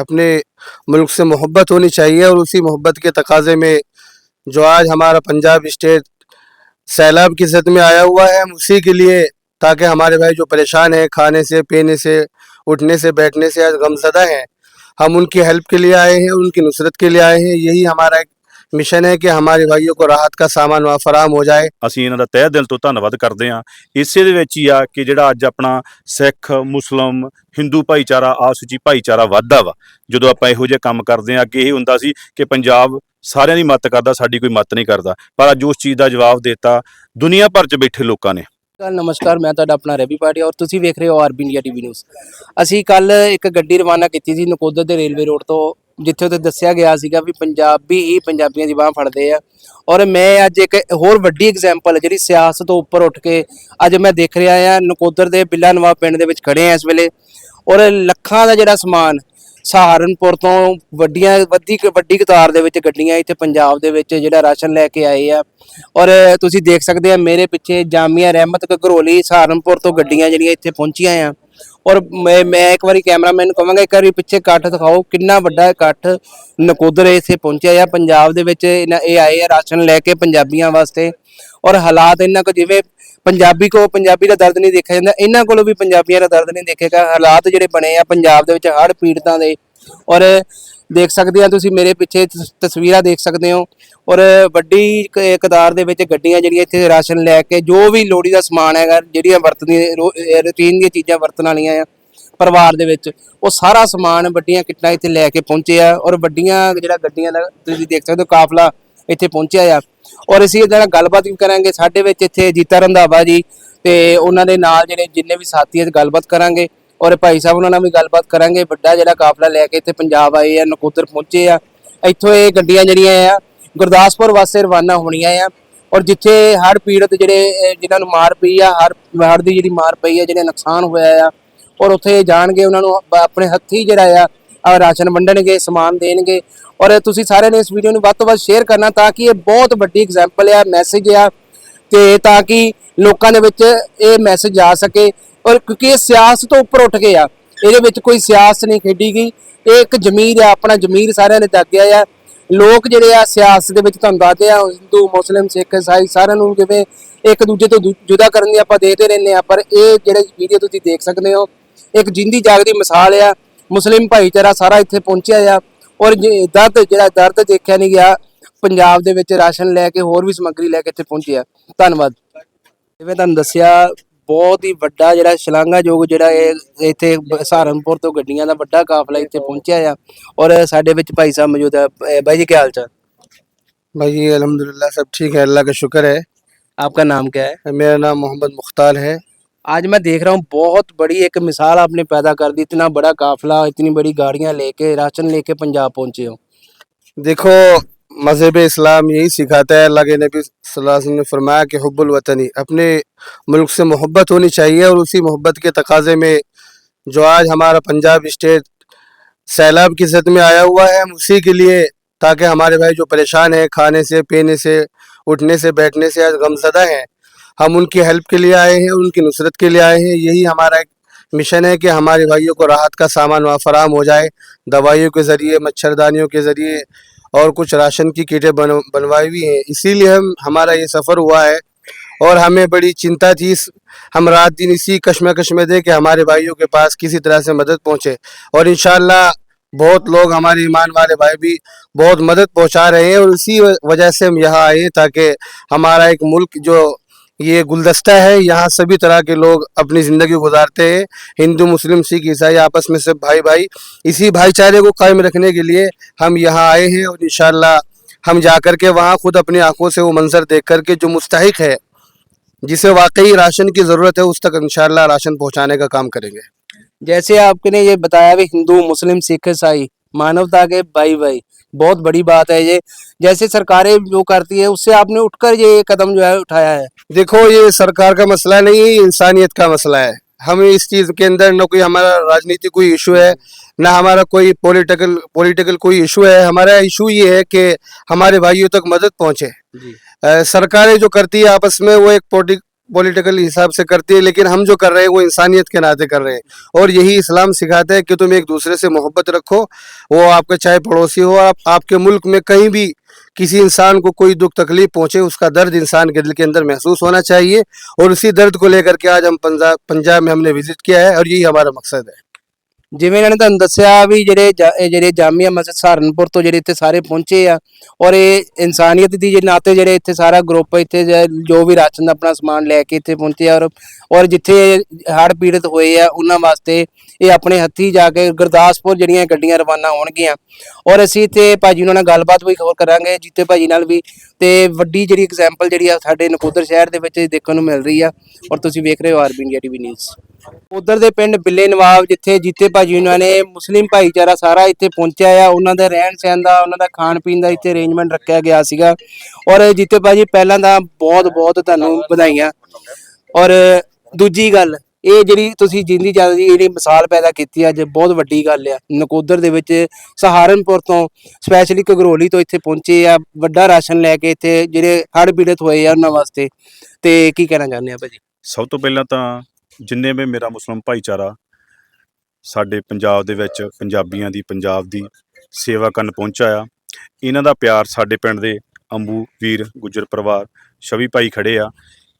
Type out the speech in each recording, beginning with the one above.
अपने मुल्क से मोहब्बत होनी चाहिए और उसी मोहब्बत के तकाजे में जो आज हमारा पंजाब स्टेट सैलाब की जद में आया हुआ है, हम उसी के लिए ताकि हमारे भाई जो परेशान हैं, खाने से, पीने से, उठने से, बैठने से आज गमजदा हैं, हम उनकी हेल्प के लिए आए हैं, उनकी नुसरत के लिए आए हैं, यही हमारा एक ਮਿਸ਼ਨ ਹੈ ਕਿ ਹਮਾਰੇ ਭਾਈਓ ਕੋ ਰਾਹਤ ਦਾ ਸਾਮਾਨ ਫਰਾਮ ਹੋ ਜਾਏ ਅਸੀਂ ਇਹਨਾਂ ਦਾ ਤਹਿ ਦਿਲ ਤੋਂ ਧੰਨਵਾਦ ਕਰਦੇ ਹਾਂ। ਇਸੇ ਦੇ ਵਿੱਚ ਹੀ ਆ ਕਿ ਜਿਹੜਾ ਅੱਜ ਆਪਣਾ ਸਿੱਖ ਮੁਸਲਮ ਹਿੰਦੂ ਭਾਈਚਾਰਾ ਆਸੂਚੀ ਭਾਈਚਾਰਾ ਵਾਧਾ ਵਾ। ਜਦੋਂ ਆਪਾਂ ਇਹੋ ਜਿਹੇ ਕੰਮ ਕਰਦੇ ਹਾਂ ਅੱਗੇ ਇਹ ਹੁੰਦਾ ਸੀ ਕਿ ਪੰਜਾਬ ਸਾਰਿਆਂ ਦੀ ਮਦਦ ਕਰਦਾ ਸਾਡੀ ਕੋਈ ਮਦਦ ਨਹੀਂ ਕਰਦਾ। ਪਰ ਅੱਜ ਉਸ ਚੀਜ਼ ਦਾ ਜਵਾਬ ਦਿੱਤਾ ਦੁਨੀਆ ਭਰ 'ਚ ਬੈਠੇ ਲੋਕਾਂ ਨੇ। ਕੱਲ ਨਮਸਕਾਰ ਮੈਂ ਤੁਹਾਡਾ ਆਪਣਾ ਰਵੀ ਪਾਟਿਆ ਔਰ ਤੁਸੀਂ ਵੇਖ ਰਹੇ ਹੋ ਆਰਬੀ ਇੰਡੀਆ ਟੀਵੀ ਨਿਊਜ਼। ਅਸੀਂ ਕੱਲ ਇੱਕ ਗੱਡੀ ਰਵਾਨਾ ਕੀਤੀ ਸੀ ਨਕੋਦਰ ਦੇ ਰੇਲਵੇ ਰੋਡ ਤੋਂ। ਜਿੱਥੇ ਉੱਥੇ ਦੱਸਿਆ ਗਿਆ ਸੀਗਾ ਵੀ ਪੰਜਾਬੀ ਹੀ ਪੰਜਾਬੀਆਂ ਦੀ ਬਾਹ ਫੜਦੇ ਆ। ਔਰ ਮੈਂ ਅੱਜ ਇੱਕ ਹੋਰ ਵੱਡੀ ਐਗਜ਼ਾਮਪਲ ਜਿਹੜੀ ਸਿਆਸਤ ਤੋਂ ਉੱਪਰ ਉੱਠ ਕੇ ਅੱਜ ਮੈਂ ਦੇਖ ਰਿਹਾ ਆ ਨਕੋਦਰ ਦੇ ਬਿੱਲਾ ਨਵਾਬ ਪਿੰਡ ਦੇ ਵਿੱਚ ਖੜੇ ਆ ਇਸ ਵੇਲੇ। ਔਰ ਲੱਖਾਂ ਦਾ ਜਿਹੜਾ ਸਮਾਨ ਸਹਾਰਨਪੁਰ ਤੋਂ ਵੱਡੀਆਂ, ਵੱਡੀ ਵੱਡੀ ਕਤਾਰ ਦੇ ਵਿੱਚ ਗੱਡੀਆਂ ਇੱਥੇ ਪੰਜਾਬ ਦੇ ਵਿੱਚ ਜਿਹੜਾ ਰਾਸ਼ਨ ਲੈ ਕੇ ਆਏ ਆ। ਔਰ ਤੁਸੀਂ ਦੇਖ ਸਕਦੇ ਆ ਮੇਰੇ ਪਿੱਛੇ ਜਾਮੀਆ ਰਹਿਮਤ ਘਗਰੋਲੀ ਸਹਾਰਨਪੁਰ ਤੋਂ ਗੱਡੀਆਂ ਜਿਹੜੀਆਂ ਇੱਥੇ ਪਹੁੰਚੀਆਂ ਆ। ਔਰ ਮੈਂ ਮੈਂ ਇੱਕ ਵਾਰੀ ਕੈਮਰਾਮੈਨ ਨੂੰ ਕਹਾਂਗਾ, ਇੱਕ ਵਾਰੀ ਪਿੱਛੇ ਇਕੱਠ ਦਿਖਾਓ ਕਿੰਨਾ ਵੱਡਾ ਇਕੱਠ ਨਕੋਦਰ ਇੱਥੇ ਪਹੁੰਚਿਆ ਆ। ਪੰਜਾਬ ਦੇ ਵਿੱਚ ਇਹਨਾਂ- ਇਹ ਆਏ ਆ ਰਾਸ਼ਨ ਲੈ ਕੇ ਪੰਜਾਬੀਆਂ ਵਾਸਤੇ। ਔਰ ਹਾਲਾਤ ਇਹਨਾਂ ਕੋ ਜਿਵੇਂ ਪੰਜਾਬੀ ਕੋ ਪੰਜਾਬੀ ਦਾ ਦਰਦ ਨਹੀਂ ਦੇਖਿਆ ਜਾਂਦਾ, ਇਹਨਾਂ ਕੋਲੋਂ ਵੀ ਪੰਜਾਬੀਆਂ ਦਾ ਦਰਦ ਨਹੀਂ ਦੇਖੇਗਾ ਹਾਲਾਤ ਜਿਹੜੇ ਬਣੇ ਆ ਪੰਜਾਬ ਦੇ ਵਿੱਚ ਹੜ੍ਹ ਪੀੜਤਾਂ ਦੇ। ਔਰ ਦੇਖ ਸਕਦੇ ਆ, ਤੁਸੀਂ ਮੇਰੇ ਪਿੱਛੇ ਤਸ- ਤਸਵੀਰਾਂ ਦੇਖ ਸਕਦੇ ਹੋ। ਔਰ ਵੱਡੀ ਕ- ਕਤਾਰ ਦੇ ਵਿੱਚ ਗੱਡੀਆਂ ਜਿਹੜੀਆਂ ਇੱਥੇ ਰਾਸ਼ਨ ਲੈ ਕੇ, ਜੋ ਵੀ ਲੋੜੀ ਦਾ ਸਮਾਨ ਹੈਗਾ, ਜਿਹੜੀਆਂ ਵਰਤਦੀਆਂ ਰੂਟੀਨ ਦੀਆਂ ਚੀਜ਼ਾਂ ਵਰਤਣ ਵਾਲੀਆਂ ਆ, ਪਰਿਵਾਰ ਦੇ ਵਿੱਚ, ਉਹ ਸਾਰਾ ਸਮਾਨ ਵੱਡੀਆਂ ਕਿੱਟਾਂ ਇੱਥੇ ਲੈ ਕੇ ਪਹੁੰਚੇ ਆ। ਔਰ ਵੱਡੀਆਂ ਜਿਹੜਾ ਗੱਡੀਆਂ ਦਾ, ਤੁਸੀਂ ਦੇਖ ਸਕਦੇ ਹੋ, ਕਾਫਲਾ ਇੱਥੇ ਪਹੁੰਚਿਆ ਆ। ਔਰ ਅਸੀਂ ਇਹਦੇ ਨਾਲ ਗੱਲਬਾਤ ਵੀ ਕਰਾਂਗੇ। ਸਾਡੇ ਵਿੱਚ ਇੱਥੇ ਜੀਤਾ ਰੰਧਾਵਾ ਜੀ ਤੇ ਉਹਨਾਂ ਦੇ ਨਾਲ ਜਿਹੜੇ ਜਿੰਨੇ ਵੀ ਸਾਥੀ ਹੈ ਗੱਲਬਾਤ ਕਰਾਂਗੇ। ਔਰ ਭਾਈ ਸਾਹਿਬ ਉਹਨਾਂ ਨਾਲ ਵੀ ਗੱਲਬਾਤ ਕਰਾਂਗੇ। ਵੱਡਾ ਜਿਹੜਾ ਕਾਫਲਾ ਲੈ ਕੇ ਇੱਥੇ ਪੰਜਾਬ ਆਏ ਆ ਨਕੋਦਰ ਪਹੁੰਚੇ ਆ। ਇੱਥੋਂ ਇਹ ਗੱਡੀਆਂ ਜਿਹੜੀਆਂ ਆ ਗੁਰਦਾਸਪੁਰ ਵਾਸਤੇ ਰਵਾਨਾ ਹੋਣੀਆਂ ਆ। ਔਰ ਜਿੱਥੇ ਹੜ੍ਹ ਪੀੜਤ ਜਿਹੜੇ ਅਹ, ਜਿਨ੍ਹਾਂ ਨੂੰ ਮਾਰ ਪਈ ਆ ਹਰ ਹੜ੍ਹ ਦੀ ਜਿਹੜੀ ਮਾਰ ਪਈ ਆ ਜਿਹੜੇ ਨੁਕਸਾਨ ਹੋਇਆ ਆ ਔਰ ਉੱਥੇ ਜਾਣਗੇ ਉਹਨਾਂ ਨੂੰ ਆਪਣੇ ਹੱਥੀ ਜਿਹੜਾ ਆ ਰਾਸ਼ਨ ਵੰਡਣਗੇ ਸਮਾਨ ਦੇਣਗੇ। ਔਰ ਤੁਸੀਂ ਸਾਰਿਆਂ ਨੇ ਇਸ ਵੀਡੀਓ ਨੂੰ ਵੱਧ ਤੋਂ ਵੱਧ ਸ਼ੇਅਰ ਕਰਨਾ ਤਾਂ ਕਿ ਇਹ ਬਹੁਤ ਵੱਡੀ ਐਗਜ਼ਾਮਪਲ ਆ ਮੈਸੇਜ ਆ ਤੇ ਤਾਂ ਕਿ ਲੋਕਾਂ ਦੇ ਵਿੱਚ ਇਹ ਮੈਸੇਜ ਜਾ ਸਕੇ। ਔਰ ਕਿਉਂਕਿ ਇਹ ਸਿਆਸਤ ਤੋਂ ਉੱਪਰ ਉੱਠ ਕੇ ਆ। ਇਹਦੇ ਵਿੱਚ ਕੋਈ ਸਿਆਸਤ ਨਹੀਂ ਖੇਡੀ ਗਈ। ਇਹ ਇੱਕ ਜ਼ਮੀਰ ਆ, ਆਪਣਾ ਜ਼ਮੀਰ ਸਾਰਿਆਂ ਨੇ ਦਾਗਿਆ ਆ। ਲੋਕ ਜਿਹੜੇ ਆ, ਸਿਆਸਤ ਦੇ ਵਿੱਚ ਤੁਹਾਨੂੰ ਦੱਸਦੇ ਆ, ਹਿੰਦੂ, ਮੁਸਲਿਮ, ਸਿੱਖ, ਇਸਾਈ ਸਾਰਿਆਂ ਨੂੰ ਜਿਵੇਂ ਇੱਕ ਦੂਜੇ ਤੋਂ ਜੁਦਾ ਕਰਨ ਦੀ ਆਪਾਂ ਦੇਖਦੇ ਰਹਿੰਦੇ ਆ, ਪਰ ਇਹ ਜਿਹੜੇ ਵੀਡੀਓ ਤੁਸੀਂ ਦੇਖ ਸਕਦੇ ਹੋ, ਇੱਕ ਜਿੰਦੀ ਜਾਗਦੀ ਮਿਸਾਲ ਆ। ਮੁਸਲਿਮ ਭਾਈਚਾਰਾ ਸਾਰਾ ਇੱਥੇ ਪਹੁੰਚਿਆ ਆ। ਔਰ ਦਰਦ, ਜਿਹੜਾ ਦਰਦ ਦੇਖਿਆ ਨਹੀਂ ਗਿਆ, ਪੰਜਾਬ ਦੇ ਵਿੱਚ ਰਾਸ਼ਨ ਲੈ ਕੇ ਹੋਰ ਵੀ ਸਮੱਗਰੀ ਲੈ ਕੇ ਇੱਥੇ ਪਹੁੰਚਿਆ ਧੰਨਵਾਦ। ਜਿਵੇਂ ਤੁਹਾਨੂੰ ਦੱਸਿਆ ਬਹੁਤ ਹੀ ਵੱਡਾ ਜਿਹੜਾ ਸ਼ਲਾਘਾਯੋਗ ਜਿਹੜਾ ਇਹ ਇੱਥੇ ਬ- ਸਹਾਰਨਪੁਰ ਤੋਂ ਗੱਡੀਆਂ ਦਾ ਵੱਡਾ ਕਾਫਲਾ ਇੱਥੇ ਪਹੁੰਚਿਆ ਆ ਔਰ ਸਾਡੇ ਵਿੱਚ ਭਾਈ ਸਾਹਿਬ ਮੌਜੂਦ ਹੈ ਅਹ ਬਾਈ ਜੀ ਕੀ ਹਾਲ ਚਾਲ भाई ये अल्हम्दुलिल्लाह सब ठीक है अल्लाह का शुक्र है आपका नाम क्या है मेरा नाम मोहम्मद मुख्तार है आज मैं देख रहा हूँ बहुत बड़ी एक मिसाल आपने पैदा कर दी इतना बड़ा काफला इतनी बड़ी गाड़ियां लेके राशन लेके पंजाब पहुंचे हो देखो मज़हब इस्लाम यही सिखाता है, अल्लाह के नबी वसल्लम ने फरमाया कि हुब्बुल वतनी, अपने मुल्क से मोहब्बत होनी चाहिए और उसी मोहब्बत के तकाजे में जो आज हमारा पंजाब स्टेट सैलाब की जद में आया हुआ है, हम उसी के लिए ताकि हमारे भाई जो परेशान हैं, खाने से, पीने से, उठने से, बैठने से आज गमजदा हैं, हम उनकी हेल्प के लिए आए हैं, उनकी नुसरत के लिए आए हैं, यही हमारा एक मिशन है कि हमारे भाइयों को राहत का सामान वहाँ फराम हो जाए, दवाइयों के ज़रिए, मच्छरदानियों के ज़रिए और कुछ राशन की किटें बन, बनवाई हुई हैं। इसीलिए हम, हमारा ये सफ़र हुआ है और हमें बड़ी चिंता थी हम रात दिन इसी कश्मकश में थे कि हमारे भाइयों के पास किसी तरह से मदद पहुँचे। और इन बहुत लोग हमारे ईमान वाले भाई भी बहुत मदद पहुँचा रहे हैं और इसी वजह से हम यहाँ आए ताकि हमारा एक मुल्क जो ये गुलदस्ता है। यहाँ सभी तरह के लोग अपनी ज़िंदगी गुजारते हैं। हिंदू, मुस्लिम, सिख, ईसाई आपस में सब भाई भाई इसी भाईचारे को कायम रखने के लिए हम यहाँ आए हैं और इंशाल्लाह हम जाकर के वहाँ खुद अपनी आँखों से वो मंजर देख कर के जो मुस्तहिक है, जिसे वाकई राशन की ज़रूरत है, उस तक इंशाल्लाह राशन पहुँचाने का काम करेंगे। जैसे आपने ये बताया भी हिंदू, मुस्लिम, सिख, ईसाई, मानवता के भाई भाई बहुत बड़ी बात है ये। जैसे सरकारें जो करती है उससे आपने उठकर ये कदम जो है उठाया है। देखो ये सरकार का मसला नहीं है इंसानियत का मसला है। हम इस चीज़ के अंदर न कोई हमारा राजनीतिक कोई इशू है ना हमारा कोई पॉलिटिकल पॉलिटिकल कोई इशू है। हमारा इशू ये है कि हमारे भाइयों तक मदद पहुँचे। सरकारें जो करती है आपस में वो एक पॉलिटिकल हिसाब से करती है लेकिन हम जो कर रहे हैं वो इंसानियत के नाते कर रहे हैं। और यही इस्लाम सिखाता है कि तुम एक दूसरे से मोहब्बत रखो वो आपके चाहे पड़ोसी हो आप, आपके मुल्क में कहीं भी किसी इंसान को कोई दुख तकलीफ़ पहुँचे उसका दर्द इंसान के दिल के अंदर महसूस होना चाहिए। और उसी दर्द को लेकर के आज हम पंजाब पंजाब में हमने विज़िट किया है और यही हमारा मकसद है। ਜਿਵੇਂ ਇਹਨਾਂ ਨੇ ਤੁਹਾਨੂੰ ਦੱਸਿਆ ਵੀ ਜਿਹੜੇ ਜਾ- ਇਹ ਜਿਹੜੇ ਜਾਮੀਆ ਮਸਜਿਦ ਸਹਾਰਨਪੁਰ ਤੋਂ ਜਿਹੜੇ ਇੱਥੇ ਸਾਰੇ ਪਹੁੰਚੇ ਆ, ਔਰ ਇਹ ਇਨਸਾਨੀਅਤ ਦੀ ਜੇ ਨਾਤੇ ਜਿਹੜੇ ਇੱਥੇ ਸਾਰਾ ਗਰੁੱਪ ਇੱਥੇ ਜ- ਜੋ ਵੀ ਰਾਸ਼ਨ ਦਾ ਆਪਣਾ ਸਮਾਨ ਲੈ ਕੇ ਇੱਥੇ ਪਹੁੰਚੇ ਆ, ਔਰ ਔਰ ਜਿੱਥੇ ਹੜ੍ਹ ਪੀੜਤ ਹੋਏ ਆ, ਉਹਨਾਂ ਵਾਸਤੇ ਇਹ ਆਪਣੇ ਹੱਥੀ ਜਾ ਕੇ ਗੁਰਦਾਸਪੁਰ ਜਿਹੜੀਆਂ ਗੱਡੀਆਂ ਰਵਾਨਾ ਹੋਣਗੀਆਂ। ਔਰ ਅਸੀਂ ਇੱਥੇ ਭਾਜੀ ਉਹਨਾਂ ਨਾਲ ਗੱਲਬਾਤ ਵੀ ਹੋਰ ਕਰਾਂਗੇ, ਜੀਤੇ ਭਾਜੀ ਨਾਲ ਵੀ, ਤੇ ਵੱਡੀ ਜਿਹੜੀ ਐਗਜ਼ਾਮਪਲ ਜਿਹੜੀ ਆ ਸਾਡੇ ਨਕੋਦਰ ਸ਼ਹਿਰ ਦੇ ਵਿੱਚ ਦੇਖਣ ਨੂੰ ਮਿਲ ਰਹੀ ਆ, ਔਰ ਤੁਸੀਂ ਵੇਖ ਰਹੇ ਹੋ ਆਰਬੀ ਇੰਡੀਆ ਟੀਵੀ ਨਿਊਜ਼। ਉਧਰ ਦੇ ਪਿੰਡ ਬਿੱਲੇ ਨਵਾਬ ਜਿੱਥੇ ਜੀਤੇ ਭਾਜੀ ਉਹਨਾਂ ਨੇ ਮੁਸਲਿਮ ਭਾਈਚਾਰਾ ਸਾਰਾ ਇੱਥੇ ਪਹੁੰਚਿਆ ਆ। ਉਹਨਾਂ ਦਾ ਰਹਿਣ ਸਹਿਣ ਦਾ, ਉਹਨਾਂ ਦਾ ਖਾਣ ਪੀਣ ਦਾ ਇੱਥੇ ਅਰੇਂਜਮੈਂਟ ਰੱਖਿਆ ਗਿਆ ਸੀਗਾ। ਔਰ ਜੀਤੇ ਭਾਜੀ ਪਹਿਲਾਂ ਤਾਂ ਬਹੁਤ ਬਹੁਤ ਤੁਹਾਨੂੰ ਵਧਾਈਆਂ। ਔਰ ਦੂਜੀ ਗੱਲ, ਇਹ ਜਿਹੜੀ ਤੁਸੀਂ ਜਿੰਦੀ ਜ਼ਿਆਦਾ ਦੀ ਜਿਹੜੀ ਮਿਸਾਲ ਪੈਦਾ ਕੀਤੀ ਅੱਜ, ਬਹੁਤ ਵੱਡੀ ਗੱਲ ਆ। ਨਕੋਦਰ ਦੇ ਵਿੱਚ ਸਹਾਰਨਪੁਰ ਤੋਂ ਸਪੈਸ਼ਲੀ ਘਗਰੋਲੀ ਤੋਂ ਇੱਥੇ ਪਹੁੰਚੇ ਆ। ਵੱਡਾ ਰਾਸ਼ਨ ਲੈ ਕੇ ਇੱਥੇ ਜਿਹੜੇ ਹੜ੍ਹ ਪੀੜਤ ਹੋਏ ਆ ਉਹਨਾਂ ਵਾਸਤੇ। ਤੇ ਕੀ ਕਹਿਣਾ ਚਾਹੁੰਦੇ ਆ ਭਾਜੀ? ਸਭ ਤੋਂ ਪਹਿਲਾਂ ਤਾਂ ਜਿੰਨੇ ਵੀ ਮੇਰਾ ਮੁਸਲਮ ਭਾਈਚਾਰਾ, ਸਾਡੇ ਪੰਜਾਬ ਦੇ ਵਿੱਚ ਪੰਜਾਬੀਆਂ ਦੀ, ਪੰਜਾਬ ਦੀ ਸੇਵਾ ਕਰਨ ਪਹੁੰਚਾ ਆ। ਇਹਨਾਂ ਦਾ ਪਿਆਰ ਸਾਡੇ ਪਿੰਡ ਦੇ ਅੰਬੂ, ਵੀਰ, ਗੁੱਜਰ ਪਰਿਵਾਰ, ਸ਼ਵੀ ਭਾਈ ਖੜੇ ਆ।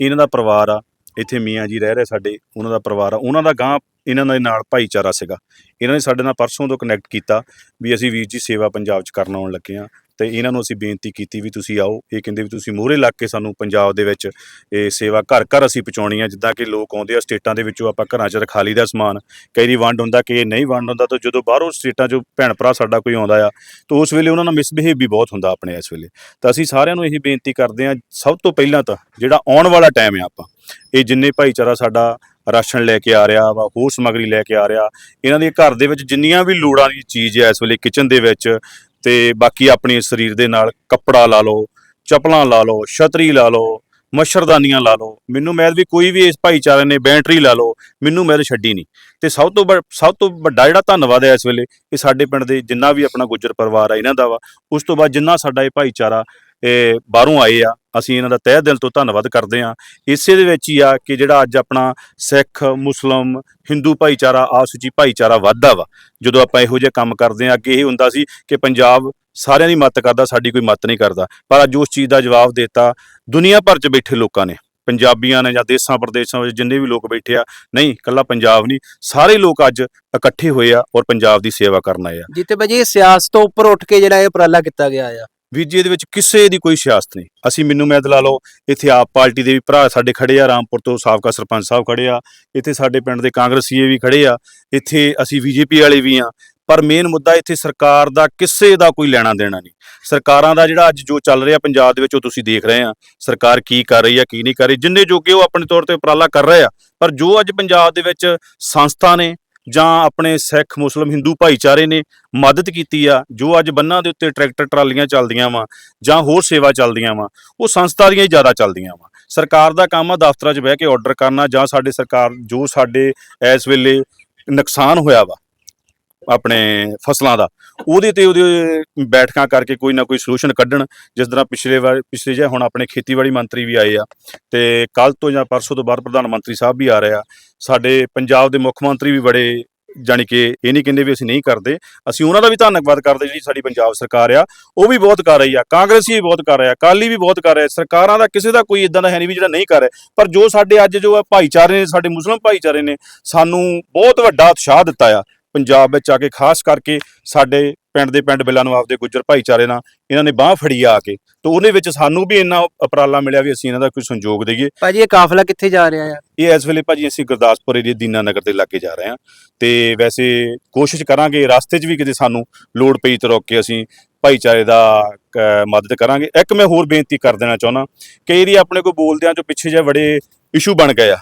ਇਹਨਾਂ ਦਾ ਪਰਿਵਾਰ ਆ, ਇੱਥੇ ਮੀਆਂ ਜੀ ਰਹਿ ਰਹੇ ਸਾਡੇ, ਉਹਨਾਂ ਦਾ ਪਰਿਵਾਰ ਆ। ਉਹਨਾਂ ਦਾ ਗਾਂ ਇਹਨਾਂ ਦੇ ਨਾਲ ਭਾਈਚਾਰਾ ਸੀਗਾ। ਇਹਨਾਂ ਨੇ ਸਾਡੇ ਨਾਲ ਪਰਸੋਂ ਤੋਂ ਕਨੈਕਟ ਕੀਤਾ ਵੀ ਅਸੀਂ ਵੀਰ ਜੀ ਸੇਵਾ ਪੰਜਾਬ 'ਚ ਕਰਨ ਆਉਣ ਲੱਗੇ ਆ। ਤੇ ਇਹਨਾਂ ਨੂੰ ਅਸੀਂ ਬੇਨਤੀ ਕੀਤੀ ਵੀ ਤੁਸੀਂ ਆਓ। ਇਹ ਕਹਿੰਦੇ ਵੀ ਤੁਸੀਂ ਮੂਹਰੇ ਲੱਗ ਕੇ ਸਾਨੂੰ ਪੰਜਾਬ ਦੇ ਵਿੱਚ ਇਹ ਸੇਵਾ ਘਰ ਘਰ ਅਸੀਂ ਪਹੁੰਚਾਉਣੀ ਆ, ਜਿੱਦਾਂ ਕਿ ਲੋਕ ਆਉਂਦੇ ਆ ਸਟੇਟਾਂ ਦੇ ਵਿੱਚੋਂ ਆਪਾਂ ਘਰਾਂ 'ਚ ਰਖਾ ਲਈਦਾ ਸਮਾਨ। ਕਈ ਦੀ ਵੰਡ ਹੁੰਦਾ ਕਿ ਇਹ ਨਹੀਂ ਵੰਡ ਹੁੰਦਾ ਤਾਂ ਜਦੋਂ ਬਾਹਰੋਂ ਸਟੇਟਾਂ 'ਚੋਂ ਭੈਣ ਭਰਾ ਸਾਡਾ ਕੋਈ ਆਉਂਦਾ ਆ, ਤਾਂ ਉਸ ਵੇਲੇ ਉਹਨਾਂ ਨਾਲ ਮਿਸਬਿਹੇਵ ਵੀ ਬਹੁਤ ਹੁੰਦਾ ਆਪਣੇ ਇਸ ਵੇਲੇ। ਤਾਂ ਅਸੀਂ ਸਾਰਿਆਂ ਨੂੰ ਇਹ ਬੇਨਤੀ ਕਰਦੇ ਆ, ਸਭ ਤੋਂ ਪਹਿਲਾਂ ਤਾਂ ਜਿਹੜਾ ਆਉਣ ਵਾਲਾ ਟਾਈਮ ਆ ਆਪਾਂ, ਇਹ ਜਿੰਨੇ ਭਾਈਚਾਰਾ ਸਾਡਾ ਰਾਸ਼ਨ ਲੈ ਕੇ ਆ ਰਿਹਾ ਵਾ, ਹੋਰ ਸਮੱਗਰੀ ਲੈ ਕੇ ਆ ਰਿਹਾ, ਇਹਨਾਂ ਦੇ ਘਰ ਦੇ ਵਿੱਚ ਜਿੰਨੀਆਂ ਵੀ ਲੋੜਾਂ ਦੀ ਚੀਜ਼ ਹੈ ਇਸ ਵੇਲੇ ਕਿਚਨ ਦੇ ਵਿੱਚ ਤੇ ਬਾਕੀ ਆਪਣੇ ਸਰੀਰ ਦੇ ਨਾਲ ਕੱਪੜਾ ਲਾ ਲਓ, ਚੱਪਲਾਂ ਲਾ ਲਓ, ਛਤਰੀ ਲਾ ਲਓ, ਮੱਛਰਦਾਨੀਆਂ ਲਾ ਲਓ, ਮੈਨੂੰ ਮੈਦ ਵੀ ਕੋਈ ਵੀ ਇਸ ਭਾਈਚਾਰੇ ਨੇ ਬੈਟਰੀ ਲਾ ਲਓ, ਮੈਨੂੰ ਮੈਦ ਛੱਡੀ ਨਹੀਂ। ਤੇ ਸਭ ਤੋਂ ਵੱਡ- ਸਭ ਤੋਂ ਵੱਡਾ ਜਿਹੜਾ ਧੰਨਵਾਦ ਹੈ ਇਸ ਵੇਲੇ ਇਹ ਸਾਡੇ ਪਿੰਡ ਦੇ ਜਿੰਨਾ ਵੀ ਆਪਣਾ ਗੁੱਜਰ ਪਰਿਵਾਰ ਆ, ਇਹਨਾਂ ਦਾ ਵਾ, ਉਸ ਤੋਂ ਬਾਅਦ ਜਿੰਨਾ ਸਾਡਾ ਇਹ ਭਾਈਚਾਰਾ ਇਹ ਬਾਹਰੋਂ ਆਏ ਆ ਅਸੀਂ ਇਹਨਾਂ ਦਾ ਤਹਿ ਦਿਲ ਤੋਂ ਧੰਨਵਾਦ ਕਰਦੇ ਹਾਂ। ਇਸੇ ਦੇ ਵਿੱਚ ਹੀ ਆ ਕਿ ਜਿਹੜਾ ਅੱਜ ਆਪਣਾ ਸਿੱਖ, ਮੁਸਲਮ, ਹਿੰਦੂ ਭਾਈਚਾਰਾ ਆਪਸ ਵਿੱਚ ਭਾਈਚਾਰਾ ਵੱਧਦਾ ਵਾ। ਜਦੋਂ ਆਪਾਂ ਇਹੋ ਜਿਹੇ ਕੰਮ ਕਰਦੇ ਹਾਂ, ਅੱਗੇ ਇਹ ਹੁੰਦਾ ਸੀ ਕਿ ਪੰਜਾਬ ਸਾਰਿਆਂ ਦੀ ਮਦਦ ਕਰਦਾ, ਸਾਡੀ ਕੋਈ ਮਦਦ ਨਹੀਂ ਕਰਦਾ। ਪਰ ਅੱਜ ਉਸ ਚੀਜ਼ ਦਾ ਜਵਾਬ ਦਿੱਤਾ, ਦੁਨੀਆ ਭਰ 'ਚ ਬੈਠੇ ਲੋਕਾਂ ਨੇ। ਪੰਜਾਬੀਆਂ ਨੇ ਜਾਂ ਦੇਸ਼ਾਂ ਪ੍ਰਦੇਸ਼ਾਂ ਵਿੱਚ ਜਿੰਨੇ ਵੀ ਲੋਕ ਬੈਠੇ ਆ, ਨਹੀਂ, ਇਕੱਲਾ ਪੰਜਾਬ ਨਹੀਂ, ਸਾਰੇ ਲੋਕ ਅੱਜ ਇਕੱਠੇ ਹੋਏ ਆ ਔਰ ਪੰਜਾਬ ਦੀ ਸੇਵਾ ਕਰਨ ਆਏ ਆ। ਜੀਤੇ ਭਾਜੀ ਇਹ ਸਿਆਸਤ ਤੋਂ ਉੱਪਰ ਉੱਠ ਕੇ ਜਿਹੜਾ ਇਹ ਉਪਰਾਲਾ ਕੀਤਾ ਗਿਆ ਆ। ਵੀ ਜੀ ਇਹਦੇ ਵਿੱਚ ਕਿਸੇ ਦੀ ਕੋਈ ਸਿਆਸਤ ਨਹੀਂ। ਅਸੀਂ ਮੈਨੂੰ ਮੈਂ ਲਾ ਲਓ, ਇੱਥੇ ਆਪ ਪਾਰਟੀ ਦੇ ਵੀ ਭਰਾ ਸਾਡੇ ਖੜੇ ਆ, ਰਾਮਪੁਰ ਤੋਂ ਸਾਬਕਾ ਸਰਪੰਚ ਸਾਹਿਬ ਖੜੇ ਆ, ਇੱਥੇ ਸਾਡੇ ਪਿੰਡ ਦੇ ਕਾਂਗਰਸੀਏ ਵੀ ਖੜੇ ਆ, ਇੱਥੇ ਅਸੀਂ ਬੀਜੇਪੀ ਵਾਲੇ ਵੀ ਆ, ਪਰ ਮੇਨ ਮੁੱਦਾ ਇੱਥੇ ਸਰਕਾਰ ਦਾ ਕਿਸੇ ਦਾ ਕੋਈ ਲੈਣਾ ਦੇਣਾ ਨਹੀਂ। ਸਰਕਾਰਾਂ ਦਾ ਜਿਹੜਾ ਅੱਜ ਜੋ ਚੱਲ ਰਿਹਾ ਪੰਜਾਬ ਦੇ ਵਿੱਚ, ਉਹ ਤੁਸੀਂ ਦੇਖ ਰਹੇ ਆ, ਸਰਕਾਰ ਕੀ ਕਰ ਰਹੀ ਆ, ਕੀ ਨਹੀਂ ਕਰ ਰਹੀ, ਜਿੰਨੇ ਜੋਗੇ ਉਹ ਆਪਣੇ ਤੌਰ ਤੇ ਉਪਰਾਲਾ ਕਰ ਰਹੇ ਆ, ਪਰ ਜੋ ਅੱਜ ਪੰਜਾਬ ਦੇ ਵਿੱਚ ਸੰਸਥਾ ਨੇ ਜਾਂ ਆਪਣੇ ਸਿੱਖ, ਮੁਸਲਮ, ਹਿੰਦੂ ਭਾਈਚਾਰੇ ਨੇ ਮਦਦ ਕੀਤੀ ਆ, ਜੋ ਅੱਜ ਬੰਨਾਂ ਦੇ ਉੱਤੇ ਟਰੈਕਟਰ ਟਰਾਲੀਆਂ ਚੱਲਦੀਆਂ ਵਾ ਜਾਂ ਹੋਰ ਸੇਵਾ ਚੱਲਦੀਆਂ ਵਾ, ਉਹ ਸੰਸਥਾ ਦੀਆਂ ਹੀ ਜ਼ਿਆਦਾ ਚੱਲਦੀਆਂ ਵਾ। ਸਰਕਾਰ ਦਾ ਕੰਮ ਆ ਦਫ਼ਤਰਾਂ 'ਚ ਬਹਿ ਕੇ ਆਰਡਰ ਕਰਨਾ ਜਾਂ ਸਾਡੇ ਸਰਕਾਰ, ਜੋ ਸਾਡੇ ਇਸ ਵੇਲੇ ਨੁਕਸਾਨ ਹੋਇਆ ਵਾ ਆਪਣੇ ਫਸਲਾਂ ਦਾ, ਉਹਦੇ ਤੇ ਉਹਦੇ ਬੈਠਕਾਂ ਕਰਕੇ ਕੋਈ ਨਾ ਕੋਈ ਸੋਲੂਸ਼ਨ ਕੱਢਣ। ਜਿਸ ਤਰ੍ਹਾਂ ਪਿਛਲੇ ਵਾਰ, ਪਿਛਲੇ ਜੇ ਹੁਣ ਆਪਣੇ ਖੇਤੀਬਾੜੀ ਮੰਤਰੀ ਵੀ ਆਏ ਆ ਤੇ ਕੱਲ ਤੋਂ ਜਾਂ ਪਰਸੋਂ ਤੋਂ ਬਾਅਦ ਪ੍ਰਧਾਨ ਮੰਤਰੀ ਸਾਹਿਬ ਵੀ ਆ ਰਹੇ ਆ ਸਾਡੇ ਪੰਜਾਬ ਦੇ ਮੁੱਖ ਮੰਤਰੀ ਵੀ ਬੜੇ, ਜਾਣੀ ਕਿ ਇਹ ਨਹੀਂ ਕਹਿੰਦੇ ਵੀ ਅਸੀਂ ਨਹੀਂ ਕਰਦੇ, ਅਸੀਂ ਉਹਨਾਂ ਦਾ ਵੀ ਧੰਨਵਾਦ ਕਰਦੇ ਜਿਹੜੀ ਸਾਡੀ ਪੰਜਾਬ ਸਰਕਾਰ ਆ, ਉਹ ਵੀ ਬਹੁਤ ਕਰ ਰਹੀ ਆ, ਕਾਂਗਰਸੀ ਵੀ ਬਹੁਤ ਕਰ ਰਿਹਾ, ਅਕਾਲੀ ਵੀ ਬਹੁਤ ਕਰ ਰਿਹਾ, ਸਰਕਾਰਾਂ ਦਾ ਕਿਸੇ ਦਾ ਕੋਈ ਇਦਾਂ ਦਾ ਹੈ ਨਹੀਂ ਵੀ ਜਿਹੜਾ ਨਹੀਂ ਕਰ ਰਿਹਾ, ਪਰ ਜੋ ਸਾਡੇ ਅੱਜ ਜੋ ਆ ਭਾਈਚਾਰੇ ਨੇ, ਸਾਡੇ ਮੁਸਲਮ ਭਾਈਚਾਰੇ ਨੇ, ਸਾਨੂੰ ਬਹੁਤ ਵੱਡਾ ਉਤਸ਼ਾਹ ਦਿੱਤਾ ਆ, ਪੰਜਾਬ ਵਿੱਚ ਆ ਕੇ ਖਾਸ ਕਰਕੇ ਸਾਡੇ ਪਿੰਡ ਦੇ ਪਿੰਡ ਬਿੱਲਾ ਨੂੰ ਆਪਦੇ ਗੁੱਜਰ ਭਾਈਚਾਰੇ ਨਾਲ ਇਹਨਾਂ ਨੇ ਬਾਹ ਫੜੀ ਆ ਕੇ ਤੇ ਉਹਦੇ ਵਿੱਚ ਸਾਨੂੰ ਵੀ ਇੰਨਾ ਉਪਰਾਲਾ ਮਿਲਿਆ ਵੀ ਅਸੀਂ ਇਹਨਾਂ ਦਾ ਕੋਈ ਸੰਯੋਗ ਦਈਏ। ਭਾਜੀ ਇਹ ਕਾਫਲਾ ਕਿੱਥੇ ਜਾ ਰਿਹਾ ਆ? ਇਹ ਇਸ ਵੇਲੇ ਭਾਜੀ ਅਸੀਂ ਗੁਰਦਾਸਪੁਰ ਏਰੀਏ ਦੀਨਾ ਨਗਰ ਦੇ ਇਲਾਕੇ ਜਾ ਰਹੇ ਹਾਂ ਤੇ ਵੈਸੇ ਕੋਸ਼ਿਸ਼ ਕਰਾਂਗੇ ਰਸਤੇ 'ਚ ਵੀ ਕਿਤੇ ਸਾਨੂੰ ਲੋੜ ਪਈ ਤਾਂ ਰੋਕ ਕੇ ਅਸੀਂ ਭਾਈਚਾਰੇ ਦਾ ਮਦਦ ਕਰਾਂਗੇ। ਇੱਕ ਮੈਂ ਹੋਰ ਬੇਨਤੀ ਕਰ ਦੇਣਾ ਚਾਹੁੰਦਾ ਕਈ ਏਰੀਆ ਆਪਣੇ ਕੋਲ ਬੋਲਦਿਆਂ ਚੋਂ ਪਿੱਛੇ ਜਿਹੇ ਬੜੇ ਇਸ਼ੂ ਬਣ ਗਏ ਆ।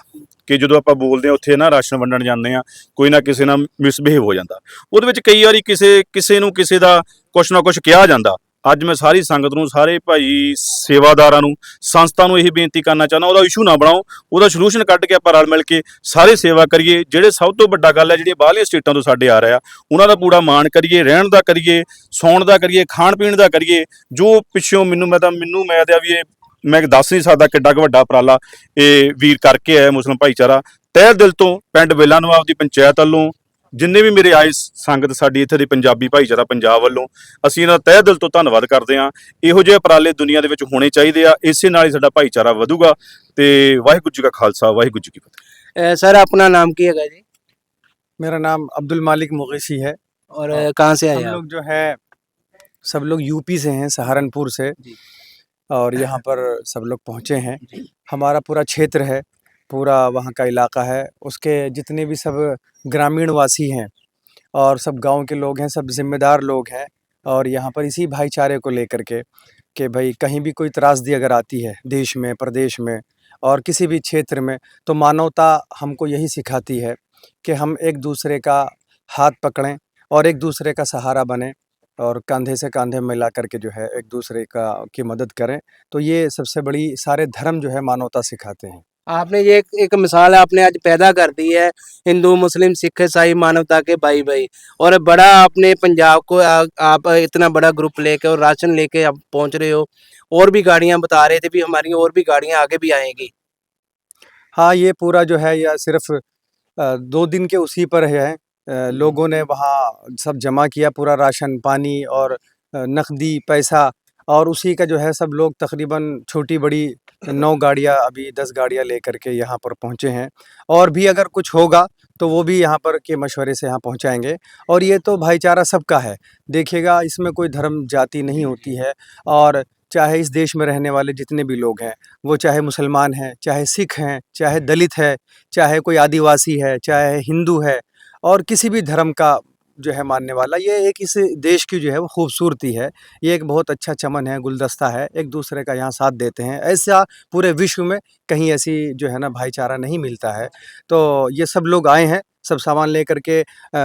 ਕਿ ਜਦੋਂ ਆਪਾਂ ਬੋਲਦੇ ਆ ਉੱਥੇ ਨਾ ਰਾਸ਼ਨ ਵੰਡਣ ਜਾਂਦੇ ਆ ਕੋਈ ਨਾ ਕਿਸੇ ਨਾਲ ਮਿਸਬਿਹੇਵ ਹੋ ਜਾਂਦਾ। ਉਹਦੇ ਵਿੱਚ ਕਈ ਵਾਰੀ ਕਿਸੇ ਕਿਸੇ ਨੂੰ ਕਿਸੇ ਦਾ ਕੁਛ ਨਾ ਕੁਛ ਕਿਹਾ ਜਾਂਦਾ। ਅੱਜ ਮੈਂ ਸਾਰੀ ਸੰਗਤ ਨੂੰ, ਸਾਰੇ ਭਾਈ ਸੇਵਾਦਾਰਾਂ ਨੂੰ, ਸੰਸਥਾ ਨੂੰ ਇਹ ਬੇਨਤੀ ਕਰਨਾ ਚਾਹੁੰਦਾ, ਉਹਦਾ ਇਸ਼ੂ ਨਾ ਬਣਾਓ, ਉਹਦਾ ਸੋਲੂਸ਼ਨ ਕੱਢ ਕੇ ਆਪਾਂ ਰਲ ਮਿਲ ਕੇ ਸਾਰੇ ਸੇਵਾ ਕਰੀਏ। ਜਿਹੜੇ ਸਭ ਤੋਂ ਵੱਡਾ ਗੱਲ ਹੈ, ਜਿਹੜੀਆਂ ਬਾਹਰਲੀਆਂ ਸਟੇਟਾਂ ਤੋਂ ਸਾਡੇ ਆ ਰਿਹਾ ਉਹਨਾਂ ਦਾ ਪੂਰਾ ਮਾਣ ਕਰੀਏ, ਰਹਿਣ ਦਾ ਕਰੀਏ, ਸੌਣ ਦਾ ਕਰੀਏ ਖਾਣ ਪੀਣ ਦਾ ਕਰੀਏ। ਜੋ ਪਿੱਛੋਂ ਮੈਨੂੰ, ਮੈਂ ਤਾਂ, ਮੈਨੂੰ, ਮੈਂ ਤਾਂ ਵੀ ਇਹ ਮੈਂ ਦੱਸ ਨਹੀਂ ਸਕਦਾ ਕਿੱਡਾ ਕੁ ਵੱਡਾ ਉਪਰਾਲਾ ਇਹ ਵੀਰ ਕਰਕੇ ਆਇਆ ਮੁਸਲਿਮ ਭਾਈਚਾਰਾ ਤਹਿ ਦਿਲ ਤੋਂ ਪਿੰਡ ਵੇਲਾ ਨਵਾਬ ਦੀ ਪੰਚਾਇਤ ਵੱਲੋਂ ਜਿੰਨੇ ਵੀ ਮੇਰੇ ਆਏ ਸ- ਸੰਗਤ ਸਾਡੀ ਇੱਥੇ ਦੇ ਪੰਜਾਬੀ ਭਾਈਚਾਰਾ ਪੰਜਾਬ ਵੱਲੋਂ ਅਸੀਂ ਇਹਨਾਂ ਦਾ ਤਹਿ ਦਿਲ ਤੋਂ ਧੰਨਵਾਦ ਕਰਦੇ ਹਾਂ ਇਹੋ ਜਿਹੇ ਉਪਰਾਲੇ ਦੁਨੀਆ ਦੇ ਵਿੱਚ ਹੋਣੇ ਚਾਹੀਦੇ ਆ ਇਸੇ ਨਾਲ ਹੀ ਸਾਡਾ ਭਾਈਚਾਰਾ ਵਧੂਗਾ ਤੇ ਵਾਹਿਗੁਰੂ ਜੀ ਕਾ ਖਾਲਸਾ ਵਾਹਿਗੁਰੂ ਜੀ ਕੀ ਫਤਿਹ ਸਰ ਆਪਣਾ ਨਾਮ ਕੀ ਹੈਗਾ ਜੀ मेरा नाम अब्दुल मालिक मुगैसी है और कहाँ से आए हम आप लोग जो है सब लोग यूपी से हैं सहारनपुर से जी। और यहाँ पर सब लोग पहुँचे हैं। हमारा पूरा क्षेत्र है पूरा वहाँ का इलाका है। उसके जितने भी सब ग्रामीण वासी हैं और सब गाँव के लोग हैं सब जिम्मेदार लोग हैं और यहाँ पर इसी भाईचारे को लेकर के कि भाई कहीं भी कोई त्रासदी अगर आती है देश में प्रदेश में और किसी भी क्षेत्र में तो मानवता हमको यही सिखाती है कि हम एक दूसरे का हाथ पकड़ें और एक दूसरे का सहारा बने। और कंधे से कंधे मिला करके जो है एक दूसरे का की मदद करें। तो ये सबसे बड़ी सारे धर्म जो है मानवता सिखाते हैं। आपने ये एक, एक मिसाल आपने आज पैदा कर दी है हिंदू मुस्लिम सिख ईसाई मानवता के भाई भाई और बड़ा आपने पंजाब को आ, आप इतना बड़ा ग्रुप लेके और राशन लेके आप पहुँच रहे हो। और भी गाड़ियाँ बता रहे थे भी हमारी और भी गाड़ियाँ आगे भी आएँगी। हाँ ये पूरा जो है यह सिर्फ़ दो दिन के उसी पर है। लोगों ने वहाँ सब जमा किया पूरा राशन, पानी और नकदी, पैसा और उसी का जो है सब लोग तकरीबन छोटी बड़ी नौ गाड़ियाँ, अभी दस गाड़ियाँ लेकर के यहाँ पर पहुँचे हैं। और भी अगर कुछ होगा तो वो भी यहाँ पर के मशवरे से यहाँ पहुँचाएँगे। और ये तो भाईचारा सबका है। देखिएगा, इसमें कोई धर्म जाति नहीं होती है और चाहे इस देश में रहने वाले जितने भी लोग हैं, वो चाहे मुसलमान हैं, चाहे सिख हैं, चाहे दलित है, चाहे कोई आदिवासी है, चाहे हिंदू है और किसी भी धर्म का जो है मानने वाला ये एक इस देश की जो है वो खूबसूरती है। ये एक बहुत अच्छा चमन है गुलदस्ता है एक दूसरे का यहाँ साथ देते हैं। ऐसा पूरे विश्व में कहीं ऐसी जो है ना भाईचारा नहीं मिलता है। तो ये सब लोग आए हैं सब सामान लेकर के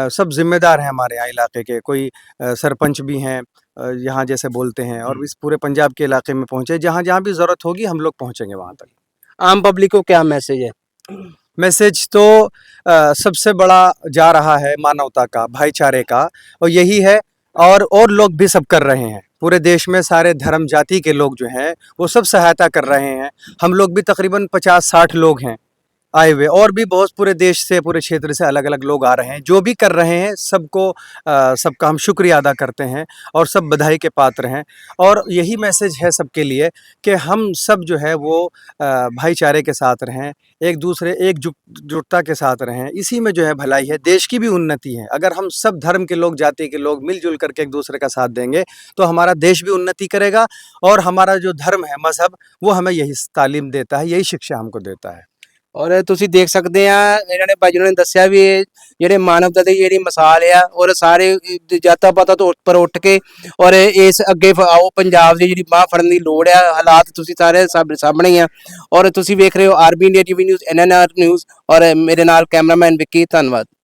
सब जिम्मेदार हैं हमारे यहाँ इलाके के। कोई सरपंच भी हैं यहाँ जैसे बोलते हैं और इस पूरे पंजाब के इलाके में पहुँचे। जहाँ जहाँ भी ज़रूरत होगी हम लोग पहुँचेंगे वहाँ तक। आम पब्लिक को क्या मैसेज है? मैसेज तो आ, सबसे बड़ा जा रहा है मानवता का भाईचारे का और यही है और और लोग भी सब कर रहे हैं। पूरे देश में सारे धर्म जाति के लोग जो हैं वो सब सहायता कर रहे हैं। हम लोग भी तकरीबन पचास साठ लोग हैं। आए हुए। और भी बहुत पूरे देश से, पूरे क्षेत्र से अलग अलग लोग आ रहे हैं। जो भी कर रहे हैं, सबको सबका हम शुक्रिया अदा करते हैं और सब बधाई के पात्र हैं। और यही मैसेज है सबके लिए कि हम सब जो है वो भाईचारे के साथ रहें, एक दूसरे, एक जुटता के साथ रहें। इसी में जो है भलाई है। देश की भी उन्नति है। अगर हम सब धर्म के लोग, जाति के लोग मिलजुल करके एक दूसरे का साथ देंगे तो हमारा देश भी उन्नति करेगा और हमारा जो धर्म है, मज़हब, वो हमें यही तालीम देता है, यही शिक्षा हमको देता है। ਔਰ ਤੁਸੀਂ ਦੇਖ ਸਕਦੇ ਆ, ਇਹਨਾਂ ਨੇ ਭਾਜੀ ਨੇ ਦੱਸਿਆ ਵੀ ਇਹ ਜਿਹੜੇ ਮਾਨਵਤਾ ਦੀ ਜਿਹੜੀ ਮਿਸਾਲ ਆ, ਔਰ ਸਾਰੇ ਜਾਤਾਂ ਪਾਤਾਂ ਤੋਂ ਉੱਪਰ ਉੱਠ ਕੇ ਔਰ ਇਸ ਅੱਗੇ ਫ- ਆਓ ਪੰਜਾਬ ਦੀ ਜਿਹੜੀ ਬਾਹ ਫੜਨ ਦੀ ਲੋੜ ਆ, ਹਾਲਾਤ ਤੁਸੀਂ ਸਾਰੇ ਸਭ ਸਾਹਮਣੇ ਹੀ ਆ। ਔਰ ਤੁਸੀਂ ਵੇਖ ਰਹੇ ਹੋ RB India TV news NNR news ਔਰ ਮੇਰੇ ਨਾਲ ਕੈਮਰਾਮੈਨ ਵਿੱਕੀ, ਧੰਨਵਾਦ।